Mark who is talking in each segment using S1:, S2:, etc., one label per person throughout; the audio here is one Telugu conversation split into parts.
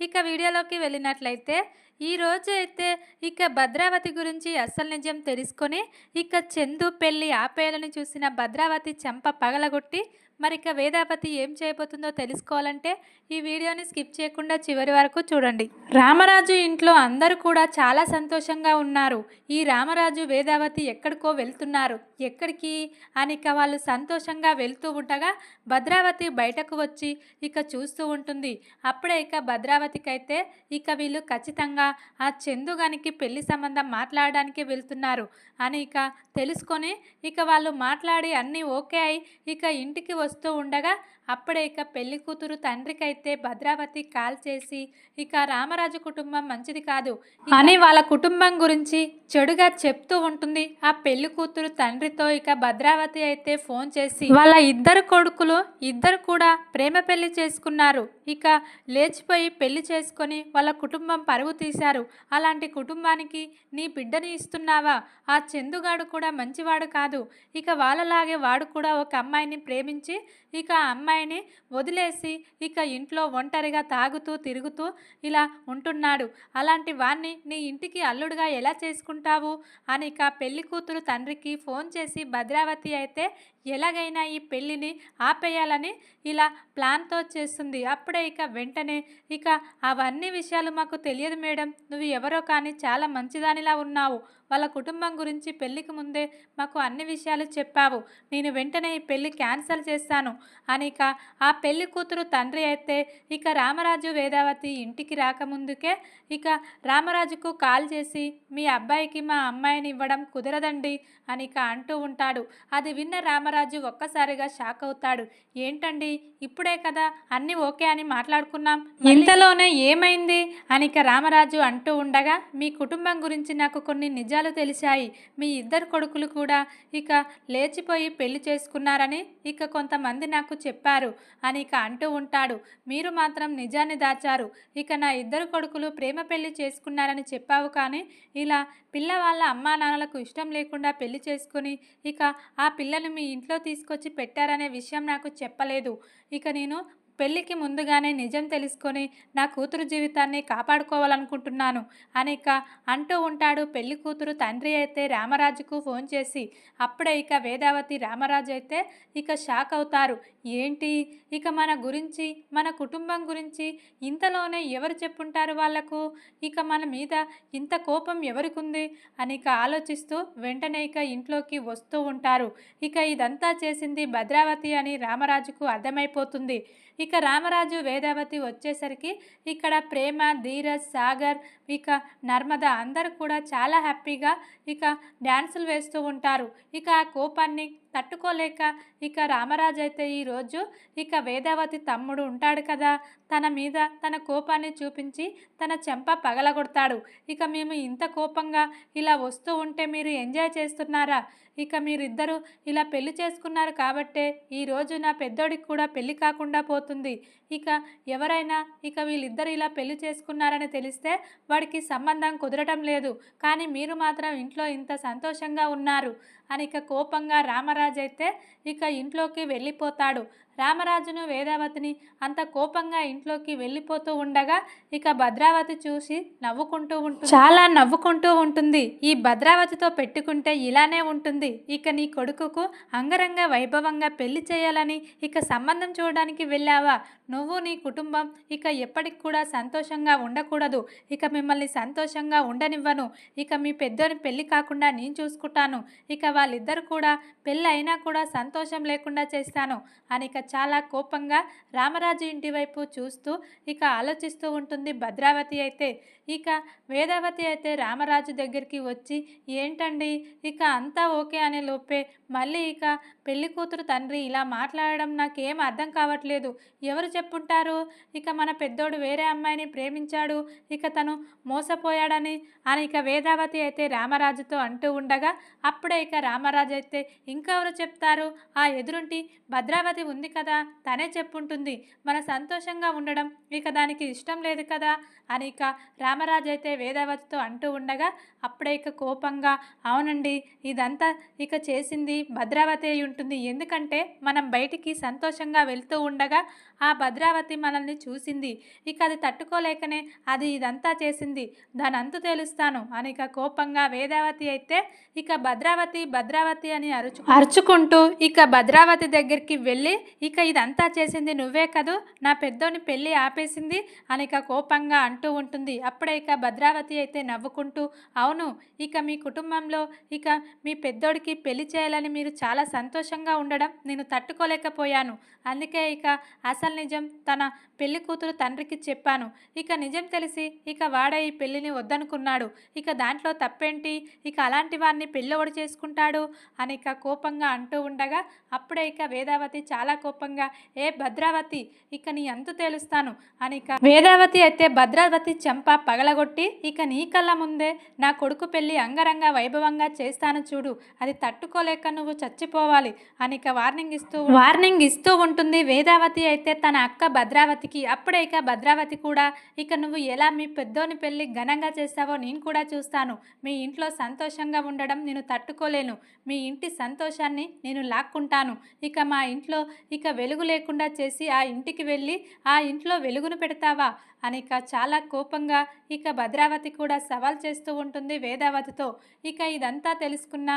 S1: ఇక వీడియోలోకి వెళ్ళినట్లయితే ఈ రోజు అయితే ఇక భద్రావతి గురించి అస్సలు నిజం తెలుసుకొని ఇక చందు పెళ్ళి ఆపేయాలని చూసిన భద్రావతి చెంప పగలగొట్టి మరి ఇక వేదావతి ఏం చేయబోతుందో తెలుసుకోవాలంటే ఈ వీడియోని స్కిప్ చేయకుండా చివరి వరకు చూడండి. రామరాజు ఇంట్లో అందరూ కూడా చాలా సంతోషంగా ఉన్నారు. ఈ రామరాజు వేదావతి ఎక్కడికో వెళ్తున్నారు. ఎక్కడికి? అని ఇక వాళ్ళు సంతోషంగా వెళ్తూ ఉండగా భద్రావతి బయటకు వచ్చి ఇక చూస్తూ ఉంటుంది. అప్పుడే ఇక భద్రావతి అయితే ఇక వీళ్ళు ఖచ్చితంగా ఆ చందుగానికి పెళ్ళి సంబంధం మాట్లాడడానికి వెళ్తున్నారు. అని ఇక తెలుసుకొని ఇక వాళ్ళు మాట్లాడి అన్నీ ఓకే అయి ఇక ఇంటికి వస్తూ ఉండగా అప్పుడే ఇక పెళ్ళి కూతురు తండ్రికి అయితే భద్రావతి కాల్ చేసి ఇక రామరాజు కుటుంబం మంచిది కాదు. అని వాళ్ళ కుటుంబం గురించి చెడుగా చెప్తూ ఉంటుంది. ఆ పెళ్ళి కూతురు తండ్రితో ఇక భద్రావతి అయితే ఫోన్ చేసి వాళ్ళ ఇద్దరు కొడుకులు ఇద్దరు కూడా ప్రేమ పెళ్ళి చేసుకున్నారు. ఇక లేచిపోయి పెళ్ళి చేసుకొని వాళ్ళ కుటుంబం పరువు తీశారు. అలాంటి కుటుంబానికి నీ బిడ్డని ఇస్తున్నావా? ఆ చందుగాడు కూడా మంచివాడు కాదు. ఇక వాళ్ళలాగే వాడు కూడా ఒక అమ్మాయిని ప్రేమించి ఇక ఆ అమ్మాయిని వదిలేసి ఇక ఇంట్లో ఒంటరిగా తాగుతూ తిరుగుతూ ఇలా ఉంటున్నాడు. అలాంటి వాణ్ణి నీ ఇంటికి అల్లుడుగా ఎలా చేసుకుంటావు? అని ఇక పెళ్ళి కూతురు తండ్రికి ఫోన్ చేసి భద్రావతి అయితే ఎలాగైనా ఈ పెళ్ళిని ఆపేయాలని ఇలా ప్లాన్తో చేస్తుంది. అప్పుడే ఇక వెంటనే ఇక అవన్నీ విషయాలు మాకు తెలియదు మేడం. నువ్వు ఎవరో కానీ చాలా మంచిదానిలా ఉన్నావు. వాళ్ళ కుటుంబం గురించి పెళ్ళికి ముందే మాకు అన్ని విషయాలు చెప్పావు. నేను వెంటనే ఈ పెళ్ళి క్యాన్సిల్ చేస్తాను అని ఇక ఆ పెళ్ళి కూతురు తండ్రి అయితే ఇక రామరాజు వేదావతి ఇంటికి రాకముందుకే ఇక రామరాజుకు కాల్ చేసి మీ అబ్బాయికి మా అమ్మాయిని ఇవ్వడం కుదరదండి అని ఇక అంటూ ఉంటాడు. అది విన్న రామ రామరాజు ఒక్కసారిగా షాక్ అవుతాడు. ఏంటండి? ఇప్పుడే కదా అన్నీ ఓకే అని మాట్లాడుకున్నాం. ఇంతలోనే ఏమైంది? అనిక రామరాజు అంటూ ఉండగా మీ కుటుంబం గురించి నాకు కొన్ని నిజాలు తెలిసాయి మీ ఇద్దరు కొడుకులు కూడా ఇక లేచిపోయి పెళ్ళి చేసుకున్నారని ఇక కొంతమంది నాకు చెప్పారు అని ఇక అంటూ ఉంటాడు. మీరు మాత్రం నిజాన్ని దాచారు. ఇక నా ఇద్దరు కొడుకులు ప్రేమ పెళ్ళి చేసుకున్నారని చెప్పావు కానీ ఇలా పిల్ల వాళ్ళ అమ్మా నాన్నలకు ఇష్టం లేకుండా పెళ్ళి చేసుకుని ఇక ఆ పిల్లను మీ ఇంట్లో తీసుకొచ్చి పెట్టారనే విషయం నాకు చెప్పలేదు. ఇక నేను పెళ్ళికి ముందుగానే నిజం తెలుసుకొని నా కూతురు జీవితాన్ని కాపాడుకోవాలనుకుంటున్నాను అని ఇక అంటూ ఉంటాడు. పెళ్ళి కూతురు తండ్రి అయితే రామరాజుకు ఫోన్ చేసి అప్పుడే ఇక వేదావతి రామరాజు అయితే ఇక షాక్ అవుతారు. ఏంటి? ఇక మన గురించి మన కుటుంబం గురించి ఇంతలోనే ఎవరు చెప్పుంటారు వాళ్ళకు? ఇక మన మీద ఇంత కోపం ఎవరికి ఉంది అని ఇక ఆలోచిస్తూ వెంటనే ఇక ఇంట్లోకి వస్తూ ఉంటారు. ఇక ఇదంతా చేసింది భద్రావతి అని రామరాజుకు అర్థమైపోతుంది. ఇక రామరాజు వేదావతి వచ్చేసరికి ఇక్కడ ప్రేమ ధీరజ్ సాగర్ ఇక నర్మద అందరూ కూడా చాలా హ్యాపీగా ఇక డ్యాన్సులు వేస్తూ ఉంటారు. ఇక ఆ కోపాన్ని తట్టుకోలేక ఇక రామరాజు అయితే ఈరోజు ఇక వేదావతి తమ్ముడు ఉంటాడు కదా. తన మీద తన కోపాన్ని చూపించి తన చెంప పగలగొడతాడు. ఇక మేము ఇంత కోపంగా ఇలా వస్తూ ఉంటే మీరు ఎంజాయ్ చేస్తున్నారా? ఇక మీరిద్దరూ ఇలా పెళ్ళి చేసుకున్నారు కాబట్టే ఈరోజు నా పెద్దోడికి కూడా పెళ్ళి కాకుండా పోతుంది. ఇక ఎవరైనా ఇక వీళ్ళిద్దరు ఇలా పెళ్ళి చేసుకున్నారని తెలిస్తే వాడికి సంబంధం కుదరటం లేదు. కానీ మీరు మాత్రం ఇంట్లో ఇంత సంతోషంగా ఉన్నారు. అని ఇక కోపంగా రామరాజు అయితే ఇక ఇంట్లోకి వెళ్ళిపోతాడు. రామరాజును వేదావతిని అంత కోపంగా ఇంట్లోకి వెళ్ళిపోతూ ఉండగా ఇక భద్రావతి చూసి నవ్వుకుంటూ ఉంటుంది. చాలా నవ్వుకుంటూ ఉంటుంది. ఈ భద్రావతితో పెట్టుకుంటే ఇలానే ఉంటుంది. ఇక నీ కొడుకుకు అంగరంగ వైభవంగా పెళ్ళి చేయాలని ఇక సంబంధం చూడడానికి వెళ్ళావా? నువ్వు నీ కుటుంబం ఇక ఎప్పటికి కూడా సంతోషంగా ఉండకూడదు. ఇక మిమ్మల్ని సంతోషంగా ఉండనివ్వను. ఇక మీ పెద్దోని పెళ్ళి కాకుండా నేను చూసుకుంటాను. ఇక వాళ్ళిద్దరు కూడా పెళ్ళి అయినా కూడా సంతోషం లేకుండా చేస్తాను. అని ఇక చాలా కోపంగా రామరాజు ఇంటి వైపు చూస్తూ ఇక ఆలోచిస్తూ ఉంటుంది భద్రావతి అయితే. ఇక వేదావతి అయితే రామరాజు దగ్గరికి వచ్చి ఏంటండి? ఇక అంతా ఓకే అనే లోపే మళ్ళీ ఇక పెళ్ళి కూతురు తండ్రి ఇలా మాట్లాడడం నాకేం అర్థం కావట్లేదు. ఎవరు చెప్పుంటారు? ఇక మన పెద్దోడు వేరే అమ్మాయిని ప్రేమించాడు. ఇక తను మోసపోయాడని అని ఇక వేదావతి అయితే రామరాజుతో అంటూ ఉండగా అప్పుడే ఇక రామరాజు అయితే ఇంకెవరు చెప్తారు? ఆ ఎదురుంటి భద్రావతి ఉంది కదా తనే చెప్పుంటుంది. మన సంతోషంగా ఉండడం ఇక దానికి ఇష్టం లేదు కదా అని ఇక రామరాజు అయితే వేదావతితో అంటూ ఉండగా అప్పుడే ఇక కోపంగా అవునండి ఇదంతా ఇక చేసింది భద్రావతి అయి ఉంటుంది. ఎందుకంటే మనం బయటికి సంతోషంగా వెళ్తూ ఉండగా ఆ భద్రావతి మనల్ని చూసింది. ఇక అది తట్టుకోలేకనే అది ఇదంతా చేసింది. దాని అంతు తెలుస్తాను. అని ఇక కోపంగా వేదావతి అయితే ఇక భద్రావతి భద్రావతి అని అరుచు అరుచుకుంటూ ఇక భద్రావతి దగ్గరికి వెళ్ళి ఇక ఇదంతా చేసింది నువ్వే కదూ? నా పెద్దోని పెళ్ళి ఆపేసింది. అని ఇక కోపంగా అంటూ ఉంటుంది. అప్పుడే ఇక భద్రావతి అయితే నవ్వుకుంటూ అవును ఇక మీ కుటుంబంలో ఇక మీ పెద్దోడికి పెళ్ళి చేయాలని మీరు చాలా సంతోషంగా ఉండడం నేను తట్టుకోలేకపోయాను. అందుకే ఇక అసలు నిజం? తన పెళ్ళి కూతురు తండ్రికి చెప్పాను. ఇక నిజం తెలిసి ఇక వాడే ఈ పెళ్ళిని వద్దనుకున్నాడు. ఇక దాంట్లో తప్పేంటి? ఇక అలాంటి వారిని పెళ్ళోడు చేసుకుంటాడు? అని ఇక కోపంగా అంటూ ఉండగా అప్పుడే ఇక వేదావతి చాలా కోపంగా ఏ భద్రావతి ఇక నీ అంతు తేలుస్తాను అని ఇక వేదావతి అయితే భద్రావతి చెంప పగలగొట్టి ఇక నీ కళ్ళ ముందే నా కొడుకు పెళ్ళి అంగరంగ వైభవంగా చేస్తాను చూడు. అది తట్టుకోలేక నువ్వు చచ్చిపోవాలి అని ఇక వార్నింగ్ ఇస్తూ వార్నింగ్ ఇస్తూ ఉంటుంది వేదావతి అయితే తన అక్క భద్రావతికి అప్పుడే ఇక భద్రావతి కూడా ఇక నువ్వు ఎలా మీ పెద్దోని పెళ్ళి ఘనంగా చేస్తావో నేను కూడా చూస్తాను. మీ ఇంట్లో సంతోషంగా ఉండడం నేను తట్టుకోలేను. మీ ఇంటి సంతోషాన్ని నేను లాక్కుంటాను. ఇక మా ఇంట్లో ఇక వెలుగు లేకుండా చేసి ఆ ఇంటికి వెళ్ళి ఆ ఇంట్లో వెలుగును పెడతావా? అని ఇక చాలా కోపంగా ఇక భద్రావతి కూడా సవాల్ చేస్తూ ఉంటుంది వేదావతితో. ఇక ఇదంతా తెలుసుకున్న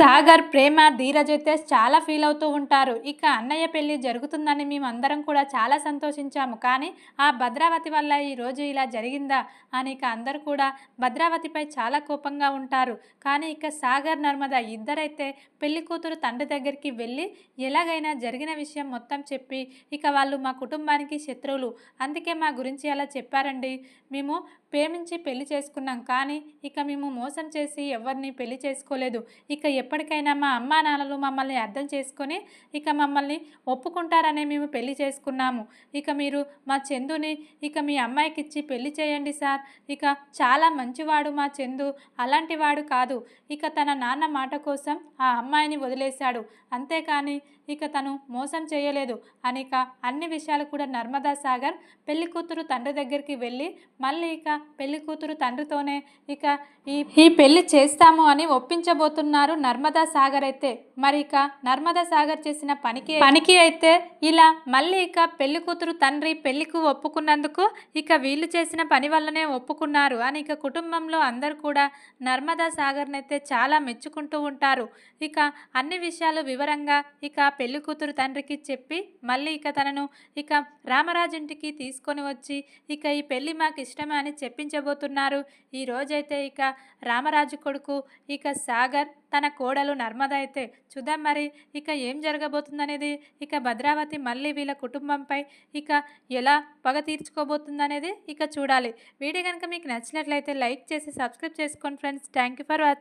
S1: సాగర్ ప్రేమ ధీరజ్ అయితే చాలా ఫీల్ అవుతూ ఉంటారు. ఇక అన్నయ్య పెళ్ళి జరుగుతుందని మేము అందరం కూడా చాలా సంతోషించాము. కానీ ఆ భద్రావతి వల్ల ఈరోజు ఇలా జరిగిందా అని ఇక అందరూ కూడా భద్రావతిపై చాలా కోపంగా ఉంటారు. కానీ ఇక సాగర్ నర్మద ఇద్దరైతే పెళ్ళి కూతురు తండ్రి దగ్గరికి వెళ్ళి ఎలాగైనా జరిగిన విషయం మొత్తం చెప్పి ఇక వాళ్ళు మా కుటుంబానికి శత్రువులు. అందుకే మా గురించి అలా చెప్పారండి. మేము ప్రేమించి పెళ్ళి చేసుకున్నాం కానీ ఇక మేము మోసం చేసి ఎవరిని పెళ్ళి చేసుకోలేదు. ఇక ఎప్పటికైనా మా అమ్మా నాన్నలు మమ్మల్ని అర్థం చేసుకొని ఇక మమ్మల్ని ఒప్పుకుంటారనే మేము పెళ్ళి చేసుకున్నాము. ఇక మీరు మా చందుని ఇక మీ అమ్మాయికి ఇచ్చి పెళ్ళి చేయండి సార్. ఇక చాలా మంచివాడు మా చందు. అలాంటి వాడు కాదు. ఇక తన నాన్న మాట కోసం ఆ అమ్మాయిని వదిలేశాడు. అంతేకాని ఇక తను మోసం చేయలేదు. అని ఇక అన్ని విషయాలు కూడా నర్మదా సాగర్ పెళ్ళి కూతురు తండ్రి దగ్గరికి వెళ్ళి మళ్ళీ ఇక పెళ్ళి కూతురు తండ్రితోనే ఇక ఈ ఈ పెళ్ళి చేస్తాము అని ఒప్పించబోతున్నారు నర్మదా సాగర్ అయితే. మరి ఇక నర్మదా సాగర్ చేసిన పనికి పనికి అయితే ఇలా మళ్ళీ ఇక పెళ్ళి కూతురు తండ్రి పెళ్ళికు ఒప్పుకున్నందుకు ఇక వీళ్ళు చేసిన పని వల్లనే ఒప్పుకున్నారు. అని ఇక కుటుంబంలో అందరూ కూడా నర్మదా సాగర్ని అయితే చాలా మెచ్చుకుంటూ ఉంటారు. ఇక అన్ని విషయాలు వివరంగా ఇక పెళ్ళి కూతురు తండ్రికి చెప్పి మళ్ళీ ఇక తనను ఇక రామరాజు ఇంటికి తీసుకొని వచ్చి ఇక ఈ పెళ్ళి మాకు ఇష్టమే అని చెప్పించబోతున్నారు. ఈ రోజైతే ఇక రామరాజు కొడుకు ఇక సాగర్ తన కోడలు నర్మద అయితే చూద్దాం మరి ఇక ఏం జరగబోతుందనేది? ఇక భద్రావతి మళ్ళీ వీళ్ళ కుటుంబంపై ఇక ఎలా పగ తీర్చుకోబోతుందనేది ఇక చూడాలి. వీడియో కనుక మీకు నచ్చినట్లయితే లైక్ చేసి సబ్స్క్రైబ్ చేసుకోండి friends. Thank you for watching